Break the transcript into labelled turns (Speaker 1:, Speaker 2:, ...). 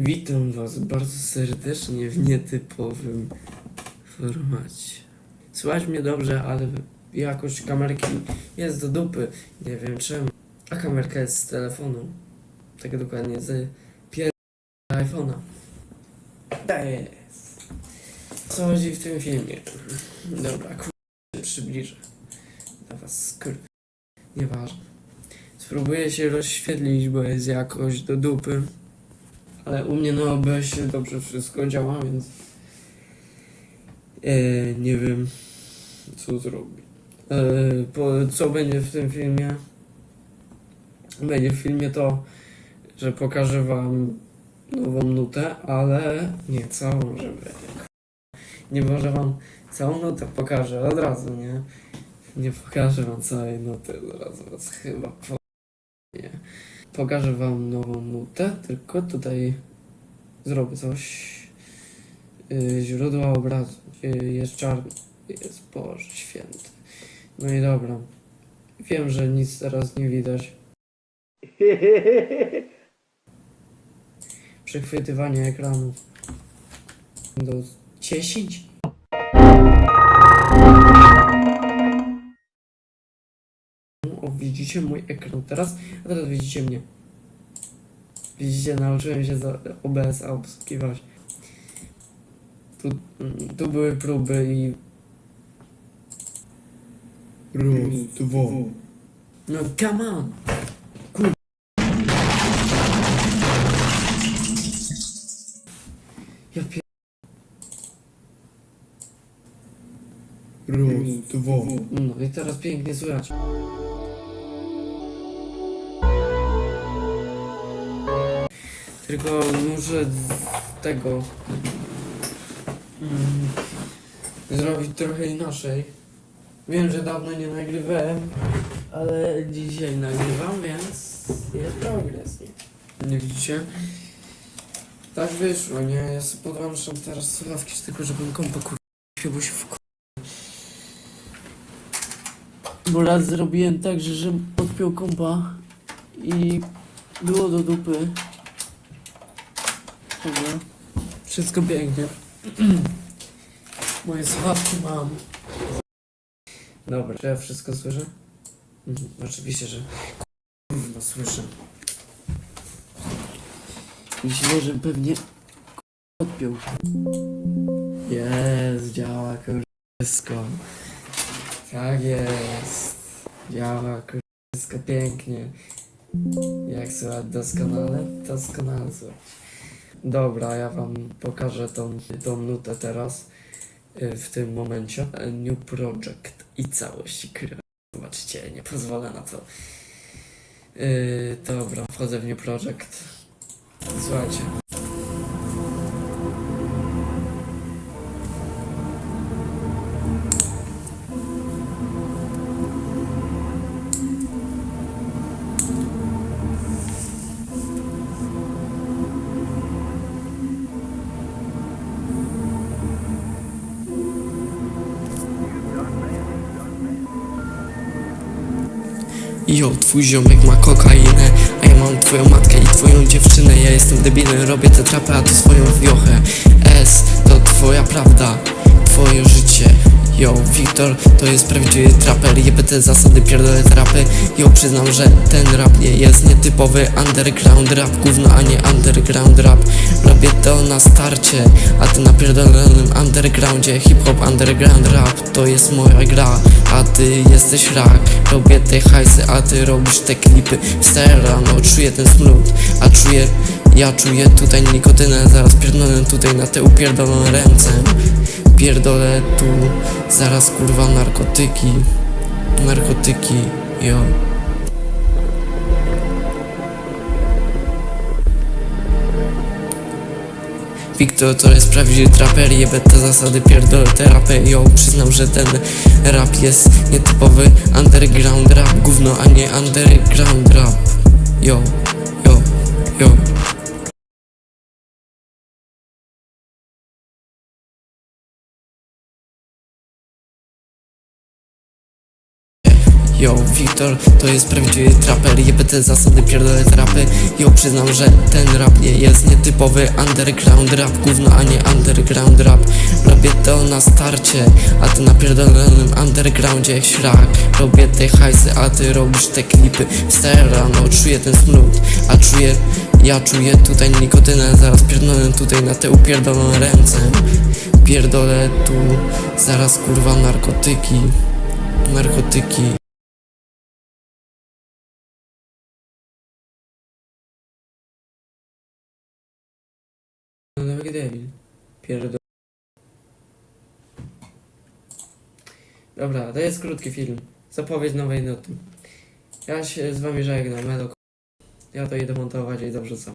Speaker 1: Witam Was bardzo serdecznie w nietypowym formacie. Słychać mnie dobrze, ale jakość kamerki jest do dupy. Nie wiem czemu. A kamerka jest z telefonu. Tak dokładnie z pierwszego iPhone'a. Tak jest. Co chodzi w tym filmie? Dobra, kur... przybliżę. Dla Was skur... Nieważne. Spróbuję się rozświetlić, bo jest jakoś do dupy. Ale u mnie na OBS-ie dobrze wszystko działa, więc e, nie wiem co zrobić. E, po, co będzie w tym filmie? Będzie w filmie to, że pokażę wam nową nutę, ale nie całą, żeby nie może wam całą nutę pokażę od razu, nie? Nie pokażę wam całej nuty, zaraz was chyba po... Pokażę wam nową nutę, tylko tutaj zrobię coś. Yy, źródła obrazu. Yy, jest czarny. Jest Boże Święty. No i dobra. Wiem, że nic teraz nie widać. Przechwytywanie ekranu. Do 10? Widzicie mój ekran teraz, a teraz widzicie mnie. Widzicie, nauczyłem się za OBS-a obsługiwać. Tu, mm, tu były próby i... Raz, dwa. No come on! Kur... Ja pier... Raz, dwa. No i teraz pięknie słychać. Tylko muszę z tego mm, zrobić trochę inaczej. Wiem, że dawno nie nagrywałem, ale dzisiaj nagrywam, więc jest progres. Nie, widzicie? Tak wyszło, nie? Ja sobie podłączam teraz słuchawki, tylko żebym kompa kur... bo się w Bo raz zrobiłem tak, że żebym podpiął kompa i było do dupy. Dobra. Wszystko pięknie. Moje słuchawki mam. Dobra, czy ja wszystko słyszę? Mhm, oczywiście, że kurwa słyszę. Myślę, że pewnie odpiął. Jest, działa wszystko. Tak jest. Działa wszystko pięknie. Jak słychać doskonale? Doskonale słychać. Dobra, ja wam pokażę tą, tą nutę teraz y, w tym momencie. New Project i całość. Zobaczcie, nie pozwolę na to. Yy, dobra, wchodzę w New Project. Słuchajcie. Jo, twój ziomek ma kokainę. A ja mam twoją matkę i twoją dziewczynę. Ja jestem debilem, robię te trapy, a ty swoją wiochę. S, to twoja prawda. Twoje życie Yo, Wiktor to jest prawdziwy traper. Jebę te zasady, pierdolę trapy Yo, przyznam, że ten rap nie jest nietypowy. Underground rap, gówno, a nie underground rap. Robię to na starcie A ty na pierdolonym undergroundzie. Hip-hop, underground rap To jest moja gra A ty jesteś rak. Robię te hajsy, a ty robisz te klipy. Wstaję rano, czuję ten smród A czuję, ja czuję tutaj nikotynę. Zaraz pierdolę tutaj na te upierdolone ręce Pierdolę tu Zaraz kurwa narkotyki. Narkotyki, jo. Wiktor to jest prawdziwy traper Jebę te zasady, pierdolę te rapy. Yo, przyznam, że ten rap jest nietypowy. Underground rap, gówno, a nie underground rap. Yo, yo, yo Yo, Wiktor to jest prawdziwy traper. Jebę te zasady, pierdolę trapy Yo, przyznam, że ten rap nie jest nietypowy. Underground rap, gówno, a nie underground rap. Robię to na starcie, a ty na pierdolonym undergroundzie. Śrak Robię te hajsy, a ty robisz te klipy. Wstaję rano, czuję ten smród, a czuję ja czuję tutaj nikotynę, zaraz pierdolę tutaj na te upierdolone ręce. Pierdolę tu, zaraz kurwa narkotyki. Narkotyki Pierdol. Dobra, to jest krótki film. Zapowiedź nowej nuty. Ja się z wami żegnam, Elo. Ja to idę montować i dobrze sam.